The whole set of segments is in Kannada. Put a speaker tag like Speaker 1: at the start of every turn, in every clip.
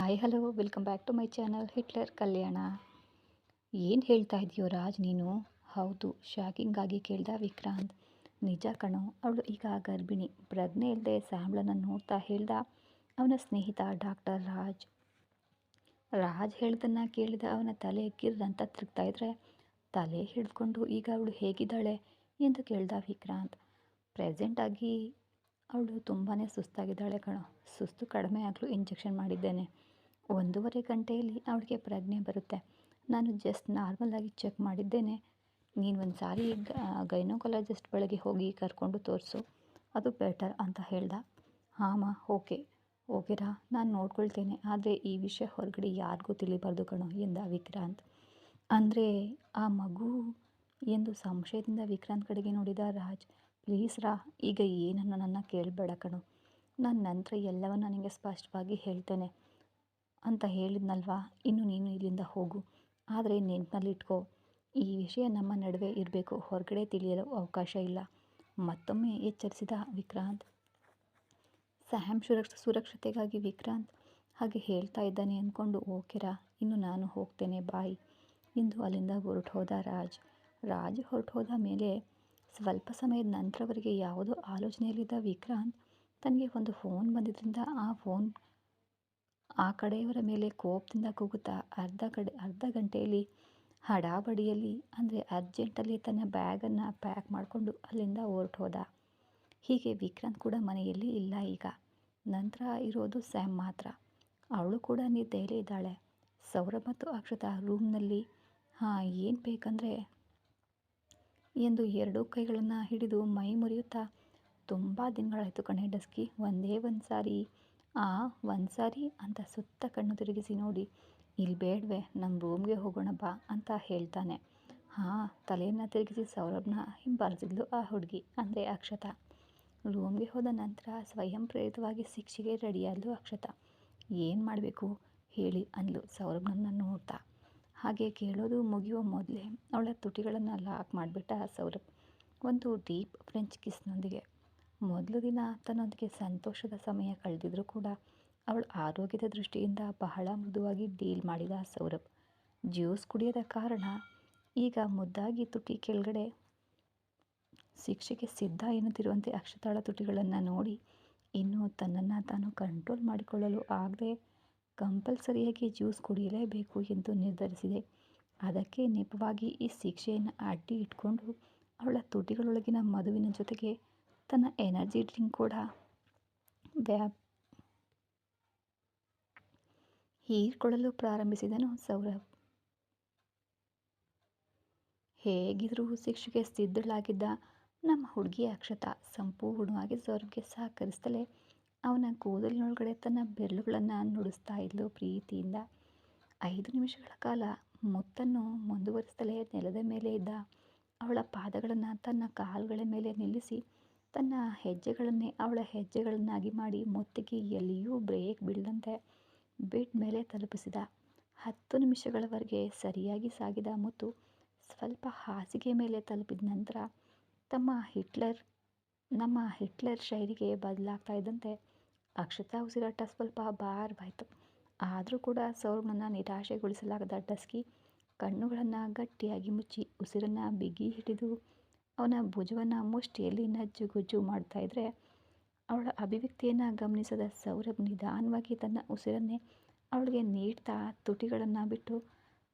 Speaker 1: Hi hello welcome back to my channel Hitler Kalyana ಏನು ಹೇಳ್ತಾ ಇದೆಯೋ ರಾಜ್ ನೀನು? ಹೌದು ಶಾಕಿಂಗ್ ಆಗಿ ಕೇಳ್ದ ವಿಕ್ರಾಂತ್. ನಿಜ ಕಣೋ, ಅವಳು ಈಗ ಗರ್ಭಿಣಿ. ಪ್ರಜ್ಞೆ ಇಲ್ಲದೆ ಸ್ಯಾಮ್ಳನ್ನು ನೋಡ್ತಾ ಹೇಳ್ದ ಅವನ ಸ್ನೇಹಿತ ಡಾಕ್ಟರ್ ರಾಜ್. ರಾಜ್ ಹೇಳ್ದನ್ನು ಕೇಳಿದ ಅವನ ತಲೆ ಗಿರ್ರಂತ ತಿರುಗ್ತಾ ಇದ್ರೆ ತಲೆ ಹಿಡ್ಕೊಂಡು ಈಗ ಅವಳು ಹೇಗಿದ್ದಾಳೆ ಎಂದು ಕೇಳ್ದ ವಿಕ್ರಾಂತ್. ಪ್ರೆಸೆಂಟಾಗಿ ಅವಳು ತುಂಬಾ ಸುಸ್ತಾಗಿದ್ದಾಳೆ ಕಣೋ. ಸುಸ್ತು ಕಡಿಮೆ ಆಗಲು ಇಂಜೆಕ್ಷನ್ ಮಾಡಿದ್ದೇನೆ. ಒಂದೂವರೆ ಗಂಟೆಯಲ್ಲಿ ಅವಳಿಗೆ ಪ್ರಜ್ಞೆ ಬರುತ್ತೆ. ನಾನು ಜಸ್ಟ್ ನಾರ್ಮಲಾಗಿ ಚೆಕ್ ಮಾಡಿದ್ದೇನೆ. ನೀನು ಒಂದು ಸಾರಿ ಗೈನೋಕಾಲಜಿಸ್ಟ್ ಬಳಿಗೆ ಹೋಗಿ ಕರ್ಕೊಂಡು ತೋರಿಸು. ಅದು ಬೆಟರ್ ಅಂತ ಹೇಳ್ದ. ಹಾಂ ಓಕೆ ಓಕೆರಾ ನಾನು ನೋಡ್ಕೊಳ್ತೇನೆ. ಆದರೆ ಈ ವಿಷಯ ಹೊರಗಡೆ ಯಾರಿಗೂ ತಿಳಿಬಾರ್ದು ಕಣೋ, ಎಂದ ವಿಕ್ರಾಂತ್. ಅಂದರೆ ಆ ಮಗು ಎಂದು ಸಂಶಯದಿಂದ ವಿಕ್ರಾಂತ್ ಕಡೆಗೆ ನೋಡಿದ ರಾಜ್ ಪ್ಲೀಸ್ ರಾ, ಈಗ ಏನನ್ನು ನನ್ನ ಕೇಳಬೇಡ ಕಣೋ. ನಾನು ನಂತರ ಎಲ್ಲವನ್ನು ನನಗೆ ಸ್ಪಷ್ಟವಾಗಿ ಹೇಳ್ತೇನೆ. ಅಂತ ಹೇಳಿದ್ನಲ್ವಾ? ಇನ್ನು ನೀನು ಇಲ್ಲಿಂದ ಹೋಗು. ಆದರೆ ನೆನಪಲ್ಲಿಟ್ಕೋ ಈ ವಿಷಯ ನಮ್ಮ ನಡುವೆ ಇರಬೇಕು. ಹೊರಗಡೆ ತಿಳಿಯಲು ಅವಕಾಶ ಇಲ್ಲ. ಮತ್ತೊಮ್ಮೆ ಎಚ್ಚರಿಸಿದ ವಿಕ್ರಾಂತ್. ಸ್ಯಾಮ್ ಸುರಕ್ಷ ಸುರಕ್ಷತೆಗಾಗಿ ವಿಕ್ರಾಂತ್ ಹಾಗೆ ಹೇಳ್ತಾ ಇದ್ದಾನೆ ಅಂದ್ಕೊಂಡು ಓಕೆರಾ ಇನ್ನು ನಾನು ಹೋಗ್ತೇನೆ, ಬಾಯ್. ಇಂದು ಅಲ್ಲಿಂದ ಹೊರಟು ಹೋದ ರಾಜ್. ರಾಜ್ ಹೊರಟು ಹೋದ ಮೇಲೆ ಸ್ವಲ್ಪ ಸಮಯದ ನಂತರವರೆಗೆ ಯಾವುದೋ ಆಲೋಚನೆಯಲ್ಲಿದ್ದ ವಿಕ್ರಾಂತ್ ತನಗೆ ಒಂದು ಫೋನ್ ಬಂದಿದ್ದರಿಂದ ಆ ಫೋನ್ ಆ ಕಡೆಯವರ ಮೇಲೆ ಕೋಪದಿಂದ ಕೂಗುತ್ತಾ ಅರ್ಧ ಕಡೆ, ಅರ್ಧ ಗಂಟೆಯಲ್ಲಿ ಹಡಾಬಡಿಯಲ್ಲಿ, ಅಂದರೆ ಅರ್ಜೆಂಟಲ್ಲಿ ತನ್ನ ಬ್ಯಾಗನ್ನು ಪ್ಯಾಕ್ ಮಾಡಿಕೊಂಡು ಅಲ್ಲಿಂದ ಹೊರಟು ಹೋದ ಹೀಗೆ ವಿಕ್ರಾಂತ್ ಕೂಡ ಮನೆಯಲ್ಲಿ ಇಲ್ಲ ಈಗ. ನಂತರ ಇರೋದು ಸ್ಯಾಮ್ ಮಾತ್ರ. ಅವಳು ಕೂಡ ನಿದ್ದೆಯಲ್ಲೇ ಇದ್ದಾಳೆ. ಸೌರಭ್ ಮತ್ತು ಅಕ್ಷತ ರೂಮ್ನಲ್ಲಿ. ಹಾಂ, ಏನು ಬೇಕಂದರೆ? ಎಂದು ಎರಡೂ ಕೈಗಳನ್ನು ಹಿಡಿದು ಮೈ ಮುರಿಯುತ್ತಾ, ತುಂಬ ದಿನಗಳಾಯಿತು ಕಣೆ ಡಸ್ಕಿ, ಒಂದೇ ಒಂದು ಸಾರಿ ಆ ಒಂದು ಸಾರಿ ಅಂತ ಸುತ್ತ ಕಣ್ಣು ತಿರುಗಿಸಿ ನೋಡಿ ಇಲ್ಲಿ ಬೇಡವೆ ನಮ್ಮ ರೂಮ್ಗೆ ಹೋಗೋಣ ಬಾ ಅಂತ ಹೇಳ್ತಾನೆ. ಹಾಂ, ತಲೆಯನ್ನು ತಿರುಗಿಸಿ ಸೌರಭ್ನ ಹಿಂಬಾಲಿಸಿದ್ಲು ಆ ಹುಡುಗಿ ಅಂದರೆ ಅಕ್ಷತ. ರೂಮ್ಗೆ ಹೋದ ನಂತರ ಸ್ವಯಂ ಪ್ರೇರಿತವಾಗಿ ಶಿಕ್ಷೆಗೆ ರೆಡಿಯಾದ್ಲು ಅಕ್ಷತ. ಏನು ಮಾಡಬೇಕು? ಹೇಳಿ ಅಂದ್ಲು ಸೌರಭ್ನನ್ನು ನೋಡ್ತಾ. ಹಾಗೆ ಕೇಳೋದು ಮುಗಿಯುವ ಮೊದಲೇ ಅವಳ ತುಟಿಗಳನ್ನು ಲಾಕ್ ಮಾಡಿಬಿಟ್ಟ ಸೌರಭ್. ಒಂದು ಡೀಪ್ ಫ್ರೆಂಚ್ ಕಿಸ್ನೊಂದಿಗೆ ಮೊದಲು ದಿನ ತನ್ನೊಂದಿಗೆ ಸಂತೋಷದ ಸಮಯ ಕಳೆದಿದ್ರೂ ಕೂಡ ಅವಳ ಆರೋಗ್ಯದ ದೃಷ್ಟಿಯಿಂದ ಬಹಳ ಮೃದುವಾಗಿ ಡೀಲ್ ಮಾಡಿದ ಸೌರಭ್. ಜ್ಯೂಸ್ ಕುಡಿಯದ ಕಾರಣ ಈಗ ಮುದ್ದಾಗಿ ತುಟಿ ಕೆಳಗಡೆ ಶಿಕ್ಷೆಗೆ ಸಿದ್ಧ ಎನ್ನುತ್ತಿರುವಂತೆ ಅಕ್ಷತಾಳ ತುಟಿಗಳನ್ನು ನೋಡಿ ಇನ್ನೂ ತನ್ನನ್ನು ತಾನು ಕಂಟ್ರೋಲ್ ಮಾಡಿಕೊಳ್ಳಲು ಆಗದೆ ಕಂಪಲ್ಸರಿಯಾಗಿ ಜ್ಯೂಸ್ ಕುಡಿಯಲೇಬೇಕು ಎಂದು ನಿರ್ಧರಿಸಿದೆ. ಅದಕ್ಕೆ ನೆಪವಾಗಿ ಈ ಶಿಕ್ಷೆಯನ್ನು ಅಡ್ಡಿ ಇಟ್ಕೊಂಡು ಅವಳ ತುಟಿಗಳೊಳಗಿನ ಮದುವಿನ ಜೊತೆಗೆ ತನ್ನ ಎನರ್ಜಿ ಡ್ರಿಂಕ್ ಕೂಡ ವ್ಯಾಪ್ ಹೀರ್ಕೊಳ್ಳಲು ಪ್ರಾರಂಭಿಸಿದನು ಸೌರಭ್. ಹೇಗಿದ್ರೂ ಶಿಕ್ಷೆಗೆ ಸಿದ್ಧಳಾಗಿದ್ದ ನಮ್ಮ ಹುಡುಗಿ ಅಕ್ಷತಾ ಸಂಪೂರ್ಣವಾಗಿ ಸೌರಭ್ಗೆ ಸಹಕರಿಸ್ತಲೇ ಅವನ ಕೂದಲಿನೊಳಗಡೆ ತನ್ನ ಬೆರಳುಗಳನ್ನು ನುಡಿಸ್ತಾ ಇದ್ಲು ಪ್ರೀತಿಯಿಂದ. ಐದು ನಿಮಿಷಗಳ ಕಾಲ ಮುತ್ತನ್ನು ಮುಂದುವರಿಸ್ತಲೇ ನೆಲದ ಮೇಲೆ ಇದ್ದ ಅವಳ ಪಾದಗಳನ್ನು ತನ್ನ ಕಾಲುಗಳ ಮೇಲೆ ನಿಲ್ಲಿಸಿ ತನ್ನ ಹೆಜ್ಜೆಗಳನ್ನೇ ಅವಳ ಹೆಜ್ಜೆಗಳನ್ನಾಗಿ ಮಾಡಿ ಮುತ್ತಿಗೆ ಎಲ್ಲಿಯೂ ಬ್ರೇಕ್ ಬಿಡದಂತೆ ಬೆಡ್ ಮೇಲೆ ತಲುಪಿಸಿದ. ಹತ್ತು ನಿಮಿಷಗಳವರೆಗೆ ಸರಿಯಾಗಿ ಸಾಗಿದ ಮುತ್ತು ಸ್ವಲ್ಪ ಹಾಸಿಗೆ ಮೇಲೆ ತಲುಪಿದ ನಂತರ ತಮ್ಮ ಹಿಟ್ಲರ್, ನಮ್ಮ ಹಿಟ್ಲರ್ ಶೈಲಿಗೆ ಬದಲಾಗ್ತಾ ಇದ್ದಂತೆ ಅಕ್ಷತಾ ಉಸಿರಾಟ ಸ್ವಲ್ಪ ಭಾರವಾಯಿತು ಆದರೂ ಕೂಡ ಸೌರಭ್ನನ್ನು ನಿರಾಶೆಗೊಳಿಸಲಾಗದ ಡಸ್ಕಿ ಕಣ್ಣುಗಳನ್ನು ಗಟ್ಟಿಯಾಗಿ ಮುಚ್ಚಿ ಉಸಿರನ್ನು ಬಿಗಿ ಹಿಡಿದು ಅವನ ಭುಜವನ್ನು ಮುಷ್ಟಿಯಲ್ಲಿ ನಜ್ಜುಗುಜ್ಜು ಮಾಡ್ತಾ ಇದ್ರೆ ಅವಳ ಅಭಿವ್ಯಕ್ತಿಯನ್ನು ಗಮನಿಸದ ಸೌರಭ್ ನಿಧಾನವಾಗಿ ತನ್ನ ಉಸಿರನ್ನೇ ಅವಳಿಗೆ ನೀಡ್ತಾ ತುಟಿಗಳನ್ನು ಬಿಟ್ಟು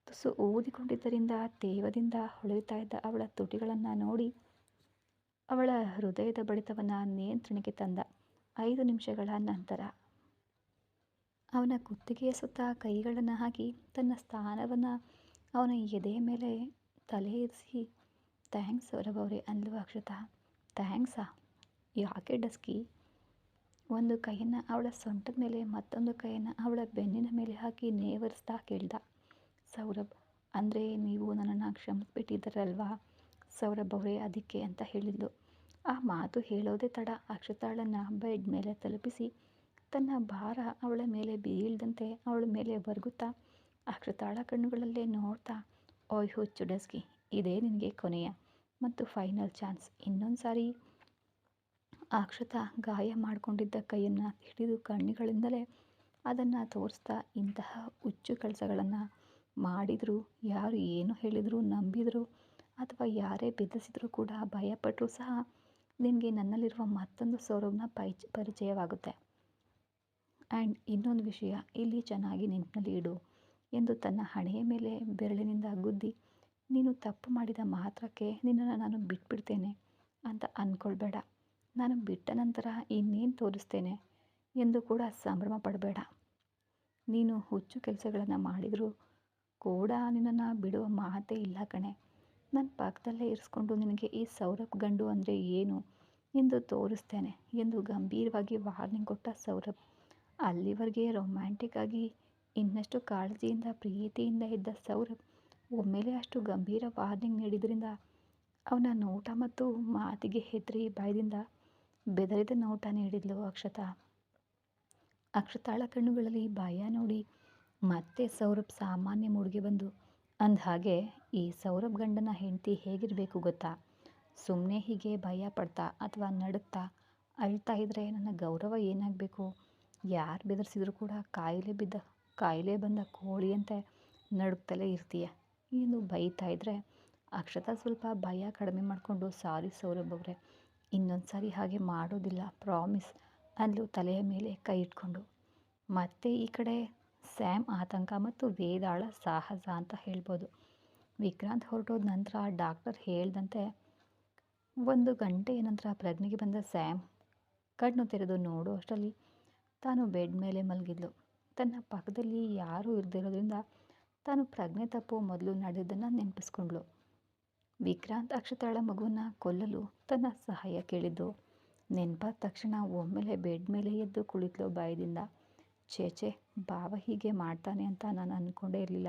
Speaker 1: ತುಸು ಊದಿಕೊಂಡಿದ್ದರಿಂದ ತೇವದಿಂದ ಹೊಳೆಯುತ್ತಾ ಇದ್ದ ಅವಳ ತುಟಿಗಳನ್ನು ನೋಡಿ ಅವಳ ಹೃದಯದ ಬಡಿತವನ್ನು ನಿಯಂತ್ರಣಕ್ಕೆ ತಂದ ಐದು ನಿಮಿಷಗಳ ನಂತರ. ಅವನ ಕುತ್ತಿಗೆಯ ಸುತ್ತ ಕೈಗಳನ್ನು ಹಾಕಿ ತನ್ನ ಸ್ಥಾನವನ್ನು ಅವನ ಎದೆಯ ಮೇಲೆ ತಲೆ ಇರಿಸಿ ಥ್ಯಾಂಕ್ಸ್ ಸೌರಭ್ ಅಂದ್ಲು ಅಕ್ಷತಾ. ಥ್ಯಾಂಕ್ಸಾ? ಯಾಕೆ ಡಸ್ಕಿ? ಒಂದು ಕೈಯನ್ನು ಅವಳ ಸೊಂಟದ ಮೇಲೆ ಮತ್ತೊಂದು ಕೈಯನ್ನು ಅವಳ ಬೆನ್ನಿನ ಮೇಲೆ ಹಾಕಿ ನೇವರಿಸ್ತಾ ಕೇಳ್ದ. ಸೌರಭ್, ಅಂದರೆ ನೀವು ನನ್ನನ್ನು ಕ್ಷಮಿಸ್ಬಿಟ್ಟಿದ್ದಾರಲ್ವಾ? ಸೌರಭ್ ಅವರೇ ಅದಕ್ಕೆ ಅಂತ ಹೇಳಿದ್ಲು. ಆ ಮಾತು ಹೇಳೋದೇ ತಡ. ಅಕ್ಷತಾಳನ್ನು ಬೆಡ್ ಮೇಲೆ ತಲುಪಿಸಿ ತನ್ನ ಭಾರ ಅವಳ ಮೇಲೆ ಬೀಳ್ದಂತೆ ಅವಳ ಮೇಲೆ ಬರ್ಗುತ್ತಾ ಅಕ್ಷತಾಳ ಕಣ್ಣುಗಳಲ್ಲೇ ನೋಡ್ತಾ, ಓಯ್ ಹುಚ್ಚು ಡಸ್ಕಿ ಇದೇ ನಿನಗೆ ಕೊನೆಯ. ಮತ್ತು ಫೈನಲ್ ಚಾನ್ಸ್. ಇನ್ನೊಂದು ಸಾರಿ ಅಕ್ಷತಾ ಗಾಯ ಮಾಡಿಕೊಂಡಿದ್ದ ಕೈಯನ್ನು ಹಿಡಿದು ಕಣ್ಣುಗಳಿಂದಲೇ ಅದನ್ನು ತೋರಿಸ್ತಾ ಇಂತಹ ಹುಚ್ಚು ಕೆಲಸಗಳನ್ನು ಮಾಡಿದರು. ಯಾರು ಏನು ಹೇಳಿದರೂ, ನಂಬಿದರು, ಅಥವಾ ಯಾರೇ ಬೆದರಿಸಿದರೂ ಕೂಡ ಭಯಪಟ್ಟರೂ ಸಹ ನಿನಗೆ ನನ್ನಲ್ಲಿರುವ ಮತ್ತೊಂದು ಸೌರಭನ ಪೈಚ್ ಪರಿಚಯವಾಗುತ್ತೆ. ಆ್ಯಂಡ್ ಇನ್ನೊಂದು ವಿಷಯ, ಇಲ್ಲಿ ಚೆನ್ನಾಗಿ ನೆನಪಿನಲ್ಲಿ ಇಡು ಎಂದು ತನ್ನ ಹಣೆಯ ಮೇಲೆ ಬೆರಳಿನಿಂದ ಗುದ್ದಿ ನೀನು ತಪ್ಪು ಮಾಡಿದ ಮಾತ್ರಕ್ಕೆ ನಿನ್ನನ್ನು ನಾನು ಬಿಟ್ಬಿಡ್ತೇನೆ ಅಂತ ಅಂದ್ಕೊಳ್ಬೇಡ ನಾನು ಬಿಟ್ಟ ನಂತರ ಇನ್ನೇನು ತೋರಿಸ್ತೇನೆ ಎಂದು ಕೂಡ ಸಂಭ್ರಮ ಪಡಬೇಡ. ನೀನು ಹುಚ್ಚು ಕೆಲಸಗಳನ್ನು ಮಾಡಿದರೂ ಕೂಡ ನಿನ್ನನ್ನು ಬಿಡುವ ಮಾತೇ ಇಲ್ಲ ಕಣೆ. ನನ್ನ ಪಕ್ಕದಲ್ಲೇ ಇರಿಸ್ಕೊಂಡು ನಿನಗೆ ಈ ಸೌರಭ್ ಗಂಡು ಅಂದರೆ ಏನು ಎಂದು ತೋರಿಸ್ತೇನೆ ಎಂದು ಗಂಭೀರವಾಗಿ ವಾರ್ನಿಂಗ್ ಕೊಟ್ಟ ಸೌರಭ್. ಅಲ್ಲಿವರೆಗೆ ರೊಮ್ಯಾಂಟಿಕ್ ಆಗಿ ಇನ್ನಷ್ಟು ಕಾಳಜಿಯಿಂದ, ಪ್ರೀತಿಯಿಂದ ಇದ್ದ ಸೌರಭ್ ಒಮ್ಮೆಲೆ ಅಷ್ಟು ಗಂಭೀರ ವಾರ್ನಿಂಗ್ ನೀಡಿದ್ರಿಂದ ಅವನ ನೋಟ ಮತ್ತು ಮಾತಿಗೆ ಹೆದರಿ ಭಯದಿಂದ ಬೆದರಿದ ನೋಟ ನೀಡಿದ್ಲು ಅಕ್ಷತಾ. ಅಕ್ಷತಾಳ ಕಣ್ಣುಗಳಲ್ಲಿ ಭಯ ನೋಡಿ ಮತ್ತೆ ಸೌರಭ್ ಸಾಮಾನ್ಯ ಮೂಡಿಗೆ ಬಂದು, ಅಂದ ಹಾಗೆ ಈ ಸೌರಭ್ ಗಂಡನ ಹೆಂಡತಿ ಹೇಗಿರಬೇಕು ಗೊತ್ತಾ? ಸುಮ್ಮನೆ ಹೀಗೆ ಭಯ ಪಡ್ತಾ ಅಥವಾ ನಡುತ್ತಾ ಅಳ್ತಾ ಇದ್ದರೆ ನನ್ನ ಗೌರವ ಏನಾಗಬೇಕು? ಯಾರು ಬೆದರಿಸಿದ್ರು ಕೂಡ ಕಾಯಿಲೆ ಬಿದ್ದ, ಕಾಯಿಲೆ ಬಂದ ಕೋಳಿಯಂತೆ ನಡುಕ್ತಲೇ ಇರ್ತೀಯ. ಎಂದು ಬೈತಾ ಇದ್ದರೆ ಅಕ್ಷತಾ ಸ್ವಲ್ಪ ಭಯ ಕಡಿಮೆ ಮಾಡಿಕೊಂಡು, ಸಾರಿ ಸೌರಭ್ ಇನ್ನೊಂದು ಸಾರಿ ಹಾಗೆ ಮಾಡೋದಿಲ್ಲ, ಪ್ರಾಮಿಸ್ ಅಂದು ತಲೆಯ ಮೇಲೆ ಕೈ ಇಟ್ಕೊಂಡು. ಮತ್ತೆ ಈ ಕಡೆ ಸ್ಯಾಮ್ ಆತಂಕ ಮತ್ತು ವೇದಾಳ ಸಾಹಸ ಅಂತ ಹೇಳ್ಬೋದು. ವಿಕ್ರಾಂತ್ ಹೊರಟೋದ ನಂತರ ಡಾಕ್ಟರ್ ಹೇಳ್ದಂತೆ, ಒಂದು ಗಂಟೆಯ ನಂತರ ಪ್ರಜ್ಞೆಗೆ ಬಂದ ಸ್ಯಾಮ್ ಕಣ್ಣು ತೆರೆದು ನೋಡೋ ಅಷ್ಟರಲ್ಲಿ ತಾನು ಬೆಡ್ ಮೇಲೆ ಮಲಗಿದ್ಲು. ತನ್ನ ಪಕ್ಕದಲ್ಲಿ ಯಾರೂ ಇರದಿರೋದ್ರಿಂದ ತಾನು ಪ್ರಜ್ಞೆ ತಪ್ಪೋ ಮೊದಲು ನಡೆದನ್ನು ನೆನಪಿಸ್ಕೊಂಡ್ಳು. ವಿಕ್ರಾಂತ್ ಅಕ್ಷತಾಳ ಮಗುವನ್ನು ಕೊಲ್ಲಲು ತನ್ನ ಸಹಾಯ ಕೇಳಿದ್ದು. ನೆನಪಾದ ತಕ್ಷಣ ಒಮ್ಮೆಲೆ ಬೆಡ್ ಮೇಲೆ ಎದ್ದು ಕುಳಿತಲು ಬಾಯದಿಂದ. ಚೇಚೆ ಭಾವ ಹೀಗೆ ಮಾಡ್ತಾನೆ ಅಂತ ನಾನು ಅಂದ್ಕೊಂಡೇ ಇರಲಿಲ್ಲ.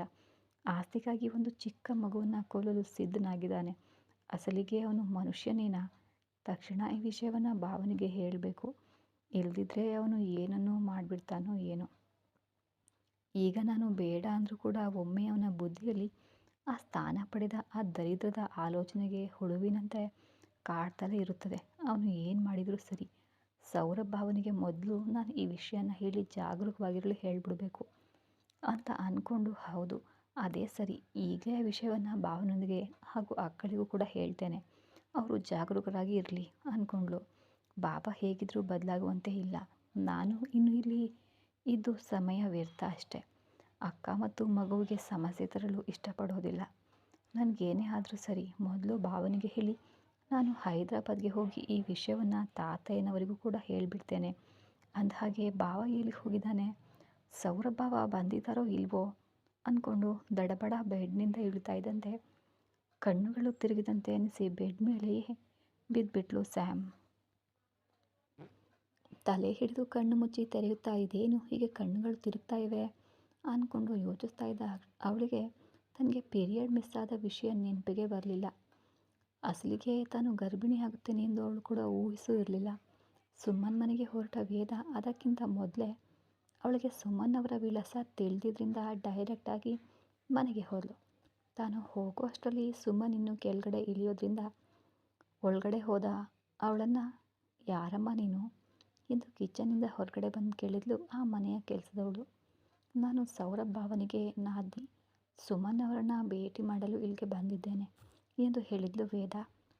Speaker 1: ಆಸ್ತಿಗಾಗಿ ಒಂದು ಚಿಕ್ಕ ಮಗುವನ್ನು ಕೊಲ್ಲಲು ಸಿದ್ಧನಾಗಿದ್ದಾನೆ. ಅಸಲಿಗೆ ಅವನು ಮನುಷ್ಯನೇನ? ತಕ್ಷಣ ಈ ವಿಷಯವನ್ನು ಭಾವನಿಗೆ ಹೇಳಬೇಕು. ಇಲ್ದಿದ್ರೆ ಅವನು ಏನನ್ನೂ ಮಾಡಿಬಿಡ್ತಾನೋ ಏನೋ. ಈಗ ನಾನು ಬೇಡ ಅಂದರೂ ಕೂಡ ಒಮ್ಮೆ ಅವನ ಬುದ್ಧಿಯಲ್ಲಿ ಆ ಸ್ಥಾನ ಪಡೆದ ಆ ದರಿದ್ರದ ಆಲೋಚನೆಗೆ ಹುಳುವಿನಂತೆ ಕಾಡ್ತಲೇ ಇರುತ್ತದೆ. ಅವನು ಏನು ಮಾಡಿದರೂ ಸರಿ. ಸೌರಭ್ ಭಾವನಿಗೆ ಮೊದಲು ನಾನು ಈ ವಿಷಯನ ಹೇಳಿ ಜಾಗರೂಕವಾಗಿರಲು ಹೇಳಿಬಿಡಬೇಕು ಅಂತ ಅಂದ್ಕೊಂಡು ಹೌದು, ಅದೇ ಸರಿ. ಈಗಲೇ ಆ ವಿಷಯವನ್ನು ಭಾವನೊಂದಿಗೆ ಹಾಗೂ ಅಕ್ಕಳಿಗೂ ಕೂಡ ಹೇಳ್ತೇನೆ. ಅವರು ಜಾಗರೂಕರಾಗಿ ಇರಲಿ ಅಂದ್ಕೊಂಡ್ಳು ಬಾಬಾ ಹೇಗಿದ್ದರೂ ಬದಲಾಗುವಂತೆ ಇಲ್ಲ. ನಾನು ಇನ್ನು ಇಲ್ಲಿ ಇದ್ದು ಸಮಯ ವ್ಯರ್ಥ ಅಷ್ಟೆ. ಅಕ್ಕ ಮತ್ತು ಮಗುವಿಗೆ ಸಮಸ್ಯೆ ತರಲು ಇಷ್ಟಪಡೋದಿಲ್ಲ. ನನಗೇನೇ ಆದರೂ ಸರಿ, ಮೊದಲು ಭಾವನಿಗೆ ಹೇಳಿ. ನಾನು ಹೈದರಾಬಾದ್ಗೆ ಹೋಗಿ ಈ ವಿಷಯವನ್ನು ತಾತಯ್ಯನವರಿಗೂ ಕೂಡ ಹೇಳಿಬಿಡ್ತೇನೆ. ಅಂದಹಾಗೆ ಭಾವ ಎಲ್ಲಿ ಹೋಗಿದ್ದಾನೆ? ಸೌರಭ್ ಭಾವ ಬಂದಿದ್ದಾರೋ ಇಲ್ವೋ? ಅಂದ್ಕೊಂಡು ದಡಬಡ ಬೆಡ್ನಿಂದ ಇಳಿತಾ ಇದ್ದಂತೆ, ಕಣ್ಣುಗಳು ತಿರುಗಿದಂತೆ ಅನಿಸಿ ಬೆಡ್ ಮೇಲೆಯೇ ಬಿದ್ದುಬಿಟ್ಲು ಸ್ಯಾಮ್. ತಲೆ ಹಿಡಿದು ಕಣ್ಣು ಮುಚ್ಚಿ ತೆರೆಯುತ್ತಾ ಇದೇನು? ಹೀಗೆ ಕಣ್ಣುಗಳು ತಿರುಗ್ತಾ ಇವೆ? ಅಂದ್ಕೊಂಡು ಯೋಚಿಸ್ತಾ ಇದ್ದ ಅವಳಿಗೆ ತನಗೆ ಪೀರಿಯಡ್ ಮಿಸ್ ಆದ ವಿಷಯ ನೆನಪಿಗೆ ಬರಲಿಲ್ಲ. ಅಸಲಿಗೆ ತಾನು ಗರ್ಭಿಣಿ ಆಗುತ್ತೇನೆ ಎಂದು ಅವಳು ಕೂಡ ಊಹಿಸೂ ಇರಲಿಲ್ಲ. ಸುಮ್ಮನ್ ಮನೆಗೆ ಹೊರಟ ವೇದ ಅದಕ್ಕಿಂತ ಮೊದಲೇ ಅವಳಿಗೆ ಸುಮನ್ ಅವರ ವಿಳಾಸ ತಿಳಿದಿದ್ದರಿಂದ ಡೈರೆಕ್ಟಾಗಿ ಮನೆಗೆ ಹೋದಳು ತಾನು ಹೋಗೋ ಅಷ್ಟರಲ್ಲಿ ಸುಮನ್ ಇನ್ನು ಕೆಳಗಡೆ ಇಳಿಯೋದ್ರಿಂದ ಒಳಗಡೆ ಹೋದ ಅವಳನ್ನು, ಯಾರಮ್ಮ ನೀನು? ಎಂದು ಕಿಚನಿಂದ ಹೊರಗಡೆ ಬಂದು ಕೇಳಿದ್ಲು ಆ ಮನೆಯ ಕೆಲಸದವಳು. ನಾನು ಸೌರಭ್ ಭಾವನಿಗೆ ನಾದಿ, ಸುಮನ್ ಅವರನ್ನ ಭೇಟಿ ಮಾಡಲು ಇಲ್ಲಿಗೆ ಬಂದಿದ್ದೇನೆ ಎಂದು ಹೇಳಿದ್ಲು ವೇದ.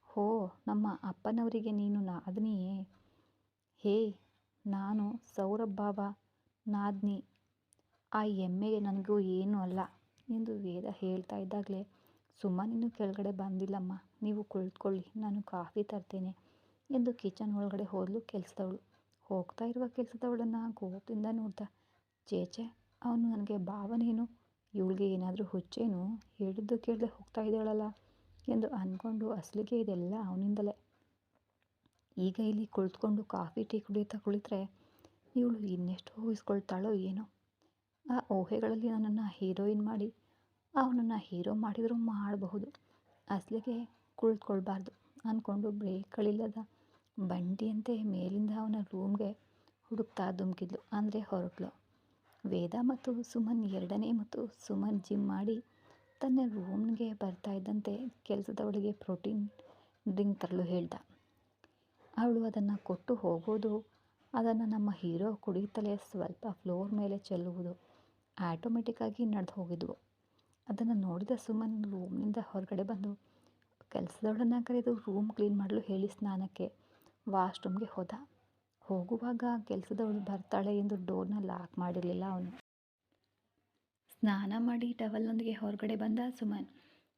Speaker 1: ಹೋ, ನಮ್ಮ ಅಪ್ಪನವರಿಗೆ ನೀನು ನಾದ್ನಿಯೇ? ಹೇ, ನಾನು ಸೌರಭ್ ಭಾವ, ನಾದ್ನಿ. ಆ ಎಮ್ಮೆಗೆ ನನಗೂ ಏನೂ ಅಲ್ಲ ಎಂದು ವೇದ ಹೇಳ್ತಾ ಇದ್ದಾಗಲೇ. ಸುಮನ್ ಕೆಳಗಡೆ ಬಂದಿಲ್ಲಮ್ಮ, ನೀವು ಕುಳಿತುಕೊಳ್ಳಿ ನಾನು ಕಾಫಿ ತರ್ತೇನೆ ಎಂದು ಕಿಚನ್ ಒಳಗಡೆ ಹೋದಲು ಕೆಲಸದವಳು. ಹೋಗ್ತಾ ಇರುವ ಕೆಲಸದವಳನ್ನು ಕೋಪದಿಂದ ನೋಡ್ದ. ಚೇಚೆ ಅವನು ನನಗೆ ಭಾವನೇನು ಇವಳಿಗೆ ಏನಾದರೂ ಹುಚ್ಚೇನು? ಹೇಳಿದ್ದು ಕೇಳದೆ ಹೋಗ್ತಾ ಇದ್ದಾಳಲ್ಲ? ಎಂದು ಅಂದ್ಕೊಂಡು ಅಸಲಿಗೆ ಇದೆಲ್ಲ ಅವನಿಂದಲೇ. ಈಗ ಇಲ್ಲಿ ಕುಳಿತುಕೊಂಡು ಕಾಫಿ, ಟೀ ಕುಡಿಯುತ್ತಾ ಕುಳಿತರೆ ಇವಳು ಇನ್ನೆಷ್ಟು ಊಹಿಸ್ಕೊಳ್ತಾಳೋ ಏನೋ. ಆ ಊಹೆಗಳಲ್ಲಿ ನನ್ನನ್ನು ಹೀರೋಯಿನ್ ಮಾಡಿ, ಅವನನ್ನು ಹೀರೋ ಮಾಡಿದರೂ ಮಾಡಬಹುದು. ಅಸಲಿಗೆ ಕುಳಿತುಕೊಳ್ಬಾರ್ದು ಅಂದ್ಕೊಂಡು ಬ್ರೇಕ್ಗಳಿಲ್ಲದ ಬಂಡಿಯಂತೆ ಮೇಲಿಂದ ಅವನ ರೂಮ್ಗೆ ಹುಡುಕ್ತಾ ಧುಮುಕಿದ್ಲು. ಅಂದರೆ ಹೊರಟ್ಲು. ವೇದ ಮತ್ತು ಸುಮನ್ ಎರಡನೇ ಮತ್ತು ಸುಮನ್ ಜಿಮ್ ಮಾಡಿ ತನ್ನ ರೂಮ್ಗೆ ಬರ್ತಾ ಇದ್ದಂತೆ ಕೆಲಸದವಳಿಗೆ ಪ್ರೋಟೀನ್ ಡ್ರಿಂಕ್ ತರಲು ಹೇಳ್ದ. ಅವಳು ಅದನ್ನು ಕೊಟ್ಟು ಹೋಗೋದು, ಅದನ್ನು ನಮ್ಮ ಹೀರೋ ಕುಡಿಯುತ್ತಲೇ ಸ್ವಲ್ಪ ಫ್ಲೋರ್ ಮೇಲೆ ಚೆಲ್ಲುವುದು ಆಟೋಮೆಟಿಕ್ಕಾಗಿ ನಡೆದು ಹೋಗಿದ್ವು. ಅದನ್ನು ನೋಡಿದ ಸುಮನ್ ರೂಮ್ನಿಂದ ಹೊರಗಡೆ ಬಂದು, ಕೆಲಸದವಳನ್ನು ಕರೆದು ರೂಮ್ ಕ್ಲೀನ್ ಮಾಡಲು ಹೇಳಿ ಸ್ನಾನಕ್ಕೆ. ವಾಶ್ರೂಮ್ಗೆ ಹೋದ. ಹೋಗುವಾಗ ಕೆಲಸದವಳು ಬರ್ತಾಳೆ ಎಂದು ಡೋರ್ನ ಲಾಕ್ ಮಾಡಿರಲಿಲ್ಲ ಅವನು. ಸ್ನಾನ ಮಾಡಿ ಟವಲ್ನೊಂದಿಗೆ ಹೊರಗಡೆ ಬಂದ ಸುಮನ್,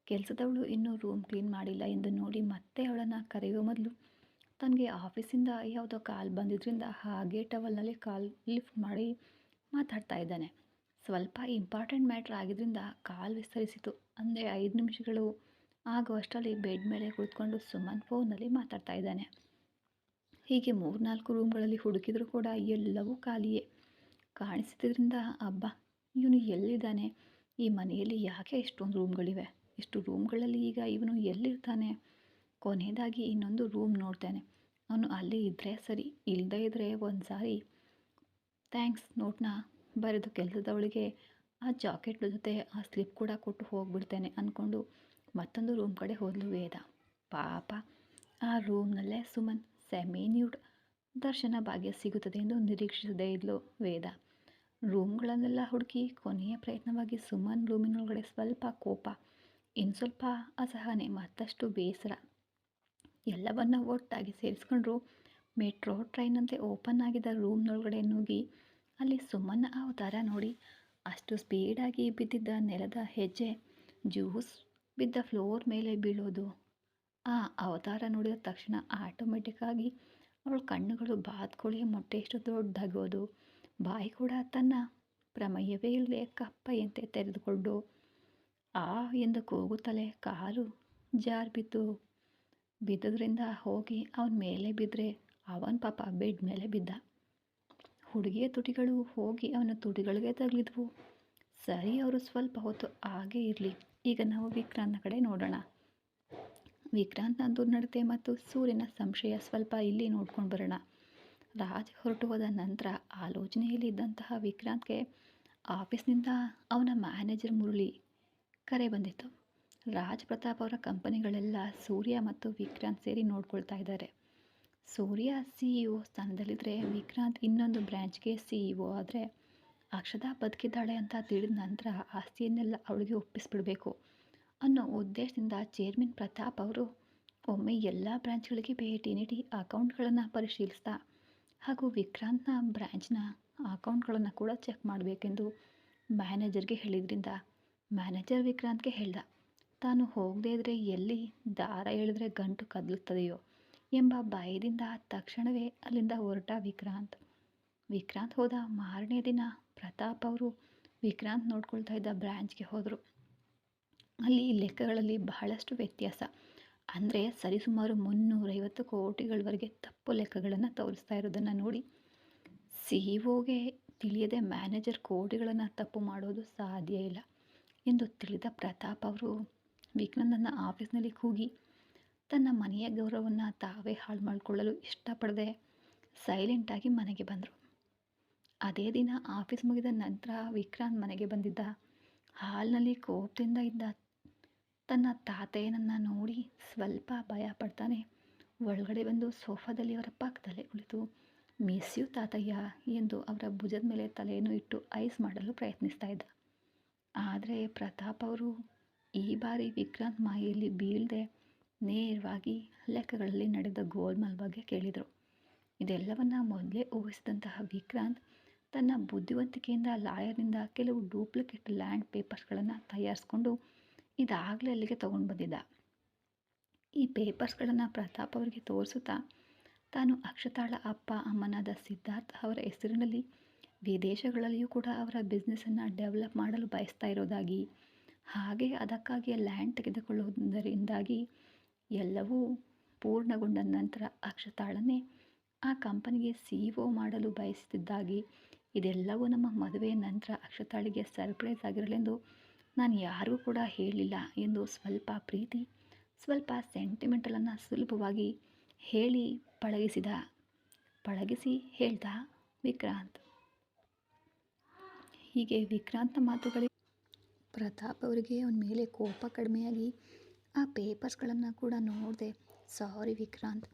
Speaker 1: ಕೆಲಸದವಳು ಇನ್ನೂ ರೂಮ್ ಕ್ಲೀನ್ ಮಾಡಿಲ್ಲ ಎಂದು ನೋಡಿ ಮತ್ತೆ ಅವಳನ್ನು ಕರೆಯುವ ಮೊದಲು ತನಗೆ ಆಫೀಸಿಂದ ಯಾವುದೋ ಕಾಲ್ ಬಂದಿದ್ದರಿಂದ ಹಾಗೆ ಟವಲ್ನಲ್ಲಿ ಕಾಲ್ ಲಿಫ್ಟ್ ಮಾಡಿ ಮಾತಾಡ್ತಾ ಇದ್ದಾನೆ. ಸ್ವಲ್ಪ ಇಂಪಾರ್ಟೆಂಟ್ ಮ್ಯಾಟ್ರ್ ಆಗಿದ್ದರಿಂದ ಕಾಲ್ ವಿಸ್ತರಿಸಿತು. ಅಂದರೆ ಐದು ನಿಮಿಷಗಳು ಆಗುವಷ್ಟರಲ್ಲಿ ಬೆಡ್ ಮೇಲೆ ಕುಳಿತುಕೊಂಡು ಸುಮನ್ ಫೋನಲ್ಲಿ ಮಾತಾಡ್ತಾ ಇದ್ದಾನೆ. ಹೀಗೆ ಮೂರ್ನಾಲ್ಕು ರೂಮ್ಗಳಲ್ಲಿ ಹುಡುಕಿದರೂ ಕೂಡ ಎಲ್ಲವೂ ಖಾಲಿಯೇ. ಕಾಣಿಸಿದ್ರಿಂದ, ಅಬ್ಬ, ಇವನು ಎಲ್ಲಿದ್ದಾನೆ? ಈ ಮನೆಯಲ್ಲಿ ಯಾಕೆ ಇಷ್ಟೊಂದು ರೂಮ್ಗಳಿವೆ? ಇಷ್ಟು ರೂಮ್ಗಳಲ್ಲಿ ಈಗ ಇವನು ಎಲ್ಲಿರ್ತಾನೆ? ಕೊನೆಯದಾಗಿ ಇನ್ನೊಂದು ರೂಮ್ ನೋಡ್ತಾನೆ. ಅವನು ಅಲ್ಲಿ ಇದ್ದರೆ ಸರಿ ಇಲ್ಲದೇ ಇದ್ದರೆ ಒಂದು ಸಾರಿ ಥ್ಯಾಂಕ್ಸ್ ನೋಟ್ನ ಬರೆದು ಕೆಲಸದವಳಿಗೆ ಆ ಜಾಕೆಟ್ ಜೊತೆ ಆ ಸ್ಲಿಪ್ ಕೂಡ ಕೊಟ್ಟು ಹೋಗಿಬಿಡ್ತೇನೆ ಅಂದ್ಕೊಂಡು ಮತ್ತೊಂದು ರೂಮ್ ಕಡೆ ಹೋದಲು ವೇದ. ಪಾಪ, ಆ ರೂಮ್ನಲ್ಲೇ ಸುಮನ್ ಸೆಮಿ ನ್ಯೂಡ್ ದರ್ಶನ ಭಾಗ್ಯ ಸಿಗುತ್ತದೆ ಎಂದು ನಿರೀಕ್ಷಿಸದೇ ಇದ್ಲು ವೇದ. ರೂಮ್ಗಳನ್ನೆಲ್ಲ ಹುಡುಕಿ ಕೊನೆಯ ಪ್ರಯತ್ನವಾಗಿ ಸುಮನ್ ರೂಮಿನೊಳಗಡೆ ಸ್ವಲ್ಪ ಕೋಪ, ಇನ್ನು ಸ್ವಲ್ಪ ಅಸಹನೆ, ಮತ್ತಷ್ಟು ಬೇಸರ. ಎಲ್ಲವನ್ನ ಒಟ್ಟಾಗಿ ಸೇರಿಸ್ಕೊಂಡ್ರು ಮೆಟ್ರೋ ಟ್ರೈನಂತೆ ಓಪನ್ ಆಗಿದ್ದ ರೂಮ್ನೊಳಗಡೆ ನುಗ್ಗಿ ಅಲ್ಲಿ ಸುಮ್ಮನ ಅವತಾರ ನೋಡಿ ಅಷ್ಟು ಸ್ಪೀಡಾಗಿ ಬಿದ್ದಿದ್ದ ನೆಲದ ಹೆಜ್ಜೆ, ಜ್ಯೂಸ್ ಬಿದ್ದ ಫ್ಲೋರ್ ಮೇಲೆ ಬೀಳೋದು. ಆ ಅವತಾರ ನೋಡಿದ ತಕ್ಷಣ ಆಟೋಮೆಟಿಕ್ಕಾಗಿ ಅವಳ ಕಣ್ಣುಗಳು ಬಾತ್ಕೊಳ್ಳಿ ಮೊಟ್ಟೆಷ್ಟು ದೊಡ್ಡದಾಗೋದು ಬಾಯಿ ಕೂಡ ತನ್ನ ಪ್ರಮೇಯವೇ ಇಲ್ಲದೆ ಕಪ್ಪೆಯಂತೆ ತೆರೆದುಕೊಂಡು ಆ ಎಂದು ಕೂಗುತ್ತಲೇ ಕಾಲು ಜಾರ್ ಬಿದ್ದು ಬಿದ್ದದ್ರಿಂದ ಹೋಗಿ ಅವನ ಮೇಲೆ ಬಿದ್ದರೆ ಅವನ ಪಾಪ ಬೆಡ್ ಮೇಲೆ ಬಿದ್ದ. ಹುಡುಗಿಯ ತುಟಿಗಳು ಹೋಗಿ ಅವನ ತುಟಿಗಳಿಗೆ ತಗಲಿದ್ವು. ಸರಿ, ಅವರು ಸ್ವಲ್ಪ ಹೊತ್ತು ಹಾಗೇ ಇರಲಿ. ಈಗ ನಾವು ವಿಕ್ರಾಂತ್ನ ಕಡೆ ನೋಡೋಣ. ವಿಕ್ರಾಂತ್ನ ದುರ್ನಡತೆ ಮತ್ತು ಸೂರ್ಯನ ಸಂಶಯ ಸ್ವಲ್ಪ ಇಲ್ಲಿ ನೋಡ್ಕೊಂಡು ಬರೋಣ. ರಾಜ್ ಹೊರಟು ಹೋದ ನಂತರ ಆಲೋಚನೆಯಲ್ಲಿದ್ದಂತಹ ವಿಕ್ರಾಂತ್ಗೆ ಆಫೀಸ್ನಿಂದ ಅವನ ಮ್ಯಾನೇಜರ್ ಮುರಳಿ ಕರೆ ಬಂದಿತ್ತು. ರಾಜ್ ಪ್ರತಾಪ್ ಅವರ ಕಂಪನಿಗಳೆಲ್ಲ ಸೂರ್ಯ ಮತ್ತು ವಿಕ್ರಾಂತ್ ಸೇರಿ ನೋಡ್ಕೊಳ್ತಾ ಇದ್ದಾರೆ. ಸೂರ್ಯ ಸಿ ಇ ಒ ಸ್ಥಾನದಲ್ಲಿದ್ದರೆ ವಿಕ್ರಾಂತ್ ಇನ್ನೊಂದು ಬ್ರ್ಯಾಂಚ್ಗೆ ಸಿ ಇ ಒ ಆದರೆ ಅಕ್ಷತಾ ಬದುಕಿದ್ದಾಳೆ ಅಂತ ತಿಳಿದ ನಂತರ ಆಸ್ತಿಯನ್ನೆಲ್ಲ ಅವಳಿಗೆ ಒಪ್ಪಿಸ್ಬಿಡಬೇಕು. ಅನ್ನೋ ಉದ್ದೇಶದಿಂದ ಚೇರ್ಮನ್ ಪ್ರತಾಪ್ ಅವರು ಒಮ್ಮೆ ಎಲ್ಲ ಬ್ರಾಂಚ್ಗಳಿಗೆ ಭೇಟಿ ನೀಡಿ ಅಕೌಂಟ್ಗಳನ್ನು ಪರಿಶೀಲಿಸ್ತಾ ಹಾಗೂ ವಿಕ್ರಾಂತ್ನ ಬ್ರ್ಯಾಂಚ್ನ ಅಕೌಂಟ್ಗಳನ್ನು ಕೂಡ ಚೆಕ್ ಮಾಡಬೇಕೆಂದು ಮ್ಯಾನೇಜರ್ಗೆ ಹೇಳಿದ್ರಿಂದ ಮ್ಯಾನೇಜರ್ ವಿಕ್ರಾಂತ್ಗೆ ಹೇಳ್ದ, ತಾನು ಹೋಗದೇ ಇದ್ದರೆ ಎಲ್ಲಿ ದಾರ ಎಳೆದ್ರೆ ಗಂಟು ಕದಲುತ್ತದೆಯೋ ಎಂಬ ಭಯದಿಂದ ತಕ್ಷಣವೇ ಅಲ್ಲಿಂದ ಹೊರಟ ವಿಕ್ರಾಂತ್. ವಿಕ್ರಾಂತ್ ಹೋದ ಮಾರನೇ ದಿನ ಪ್ರತಾಪ್ ಅವರು ವಿಕ್ರಾಂತ್ ನೋಡ್ಕೊಳ್ತಾ ಇದ್ದ ಬ್ರ್ಯಾಂಚ್ಗೆ ಹೋದರು. ಅಲ್ಲಿ ಲೆಕ್ಕಗಳಲ್ಲಿ ಬಹಳಷ್ಟು ವ್ಯತ್ಯಾಸ. ಅಂದರೆ ಸರಿಸುಮಾರು ಮುನ್ನೂರೈವತ್ತು ಕೋಟಿಗಳವರೆಗೆ ತಪ್ಪು ಲೆಕ್ಕಗಳನ್ನು ತೋರಿಸ್ತಾ ಇರೋದನ್ನು ನೋಡಿ. ಸಿ ಇ ಒಗೆ ತಿಳಿಯದೆ ಮ್ಯಾನೇಜರ್ ಕೋಟಿಗಳನ್ನು ತಪ್ಪು ಮಾಡೋದು ಸಾಧ್ಯ ಇಲ್ಲ ಎಂದು ತಿಳಿದ ಪ್ರತಾಪ್ ಅವರು ವಿಘ್ನಂದನ ಆಫೀಸ್ನಲ್ಲಿ ಕೂಗಿ, ತನ್ನ ಮನೆಯ ಗೌರವವನ್ನು ತಾವೇ ಹಾಳು ಮಾಡಿಕೊಳ್ಳಲು ಇಷ್ಟಪಡದೆ ಸೈಲೆಂಟಾಗಿ ಮನೆಗೆ ಬಂದರು. ಅದೇ ದಿನ ಆಫೀಸ್ ಮುಗಿದ ನಂತರ ವಿಕ್ರಾಂತ್ ಮನೆಗೆ ಬಂದಿದ್ದ. ಹಾಲ್ನಲ್ಲಿ ಕೋಪದಿಂದ ಇದ್ದ ತನ್ನ ತಾತಯ್ಯನನ್ನು ನೋಡಿ ಸ್ವಲ್ಪ ಭಯ ಪಡ್ತಾನೆ. ಒಳಗಡೆ ಬಂದು ಸೋಫಾದಲ್ಲಿ ಅವರ ಪಕ್ಕದಲ್ಲೇ ಕುಳಿತು ಮಿಸ್ ಯು ತಾತಯ್ಯ, ಎಂದು ಅವರ ಭುಜದ ಮೇಲೆ ತಲೆಯನ್ನು ಇಟ್ಟು ಐಸ್ ಮಾಡಲು ಪ್ರಯತ್ನಿಸ್ತಾ ಇದ್ದ. ಆದರೆ ಪ್ರತಾಪ್ ಅವರು, ಈ ಬಾರಿ ವಿಕ್ರಾಂತ್ ಮಾಯೆಯಲ್ಲಿ ಬೀಳದೆ ನೇರವಾಗಿ ಲೆಕ್ಕಗಳಲ್ಲಿ ನಡೆದ ಗೋಲ್ಮಾಲ್ ಬಗ್ಗೆ ಕೇಳಿದರು. ಇದೆಲ್ಲವನ್ನು ಮೊದಲೇ ಊಹಿಸಿದಂತಹ ವಿಕ್ರಾಂತ್ ತನ್ನ ಬುದ್ಧಿವಂತಿಕೆಯಿಂದ ಲಾಯರ್ನಿಂದ ಕೆಲವು ಡೂಪ್ಲಿಕೇಟ್ ಲ್ಯಾಂಡ್ ಪೇಪರ್ಸ್ಗಳನ್ನು ತಯಾರಿಸ್ಕೊಂಡು ಇದಾಗಲೇ ಅಲ್ಲಿಗೆ ತೊಗೊಂಡು ಬಂದಿದ್ದ. ಈ ಪೇಪರ್ಸ್ಗಳನ್ನು ಪ್ರತಾಪ್ ಅವರಿಗೆ ತೋರಿಸುತ್ತಾ ತಾನು ಅಕ್ಷತಾಳ ಅಪ್ಪ, ಅಮ್ಮನಾದ ಸಿದ್ಧಾರ್ಥ್ ಅವರ ಹೆಸರಿನಲ್ಲಿ ವಿದೇಶಗಳಲ್ಲಿಯೂ ಕೂಡ ಅವರ ಬಿಸ್ನೆಸ್ಸನ್ನು ಡೆವಲಪ್ ಮಾಡಲು ಬಯಸ್ತಾ ಇರೋದಾಗಿ, ಹಾಗೆ ಅದಕ್ಕಾಗಿ ಲ್ಯಾಂಡ್ ತೆಗೆದುಕೊಳ್ಳುವುದರಿಂದಾಗಿ ಎಲ್ಲವೂ ಪೂರ್ಣಗೊಂಡ ನಂತರ ಅಕ್ಷತಾಳನೇ ಆ ಕಂಪನಿಗೆ ಸಿ ಒ ಮಾಡಲು ಬಯಸುತ್ತಿದ್ದಾಗಿ ಇದೆಲ್ಲವೂ ನಮ್ಮ ಮದುವೆಯ ನಂತರ ಅಕ್ಷತಾಳಿಗೆ ಸರ್ಪ್ರೈಸ್ ಆಗಿರಲೆಂದು ನಾನು ಯಾರಿಗೂ ಕೂಡ ಹೇಳಿಲ್ಲ ಎಂದು ಸ್ವಲ್ಪ ಪ್ರೀತಿ, ಸ್ವಲ್ಪ ಸೆಂಟಿಮೆಂಟಲನ್ನು ಸುಲಭವಾಗಿ ಹೇಳಿ ಪಳಗಿಸಿದ, ಪಳಗಿಸಿ ಹೇಳ್ದ ವಿಕ್ರಾಂತ್. ಹೀಗೆ ವಿಕ್ರಾಂತ್ನ ಮಾತುಗಳಿಗೆ ಪ್ರತಾಪ್ ಅವರಿಗೆ ಅವನ ಮೇಲೆ ಕೋಪ ಕಡಿಮೆಯಾಗಿ ಆ ಪೇಪರ್ಸ್ಗಳನ್ನು ಕೂಡ ನೋಡಿದೆ ಸಾರಿ ವಿಕ್ರಾಂತ್,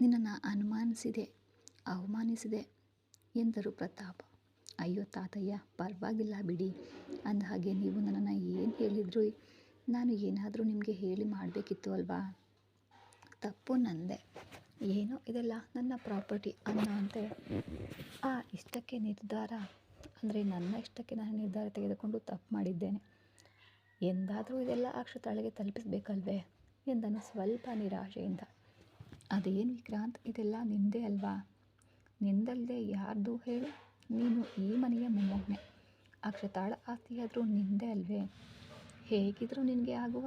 Speaker 1: ನಿನ್ನನ್ನು ಅನುಮಾನಿಸಿದೆ, ಅವಮಾನಿಸಿದೆ, ಎಂದರು ಪ್ರತಾಪ್. ಅಯ್ಯೋ ತಾತಯ್ಯ, ಪರವಾಗಿಲ್ಲ ಬಿಡಿ. ಅಂದ ಹಾಗೆ ನೀವು ನನ್ನನ್ನು ಏನು ಹೇಳಿದ್ರು? ನಾನು ಏನಾದರೂ ನಿಮಗೆ ಹೇಳಿ ಮಾಡಬೇಕಿತ್ತು ಅಲ್ವಾ? ತಪ್ಪು ನಂದೆ. ಏನೋ ಇದೆಲ್ಲ ನನ್ನ ಪ್ರಾಪರ್ಟಿ ಅನ್ನೋಂತೆ ಆ ಇಷ್ಟಕ್ಕೆ ನಿರ್ಧಾರ ಅಂದರೆ ನನ್ನ ಇಷ್ಟಕ್ಕೆ ನಾನು ನಿರ್ಧಾರ ತೆಗೆದುಕೊಂಡು ತಪ್ಪು ಮಾಡಿದ್ದೇನೆ. ಎಂದಾದರೂ ಇದೆಲ್ಲ ಅಕ್ಷತಾಳಿಗೆ ತಲುಪಿಸ್ಬೇಕಲ್ವೇ ಎಂದನು ಸ್ವಲ್ಪ ನಿರಾಶೆಯಿಂದ. ಅದೇನು ವಿಕ್ರಾಂತ್, ಇದೆಲ್ಲ ನಿಂದೇ ಅಲ್ವಾ? ನಿಂದಲ್ಲದೆ ಯಾರ್ದು ಹೇಳು. ನೀನು ಈ ಮನೆಯ ಮೊಮ್ಮಗನೆ ಅಕ್ಷತಾಳ ಆಸ್ತಿಯಾದರೂ ನಿಂದೇ ಅಲ್ವೇ? ಹೇಗಿದ್ದರೂ ನಿನಗೆ ಆಗುವ